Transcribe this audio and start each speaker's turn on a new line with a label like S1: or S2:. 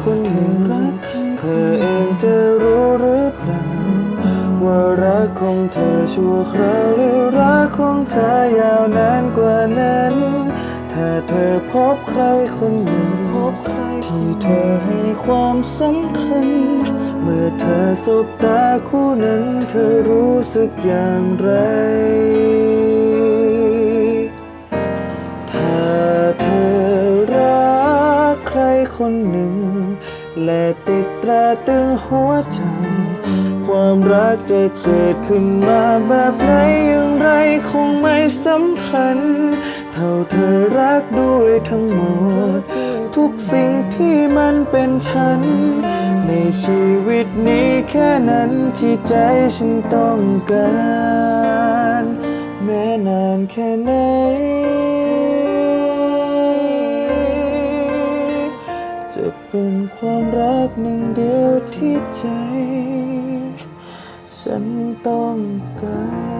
S1: คนหนึ่งรักเธอเองจะรู้หรือเปล่า ว่ารักของเธอชั่วคราวหรือรักของเธอยาวนานกว่านั้น ถ้าเธอพบใครคนหนึ่งพบใครที่เธอให้ความสำคัญ เมื่อเธอสบตาคู่นั้นเธอรู้สึกอย่างไร คนหนึ่ง และติดตราตึงหัวใจ ความรักจะเกิดขึ้นมาแบบไหนอย่างไรคงไม่สำคัญ เท่าเธอรักด้วยทั้งหมด ทุกสิ่งที่มันเป็นฉัน ในชีวิตนี้แค่นั้นที่ใจฉันต้องการ แม้นานแค่ไหน จะเป็นความรักหนึ่งเดียวที่ใจ ฉันต้องการ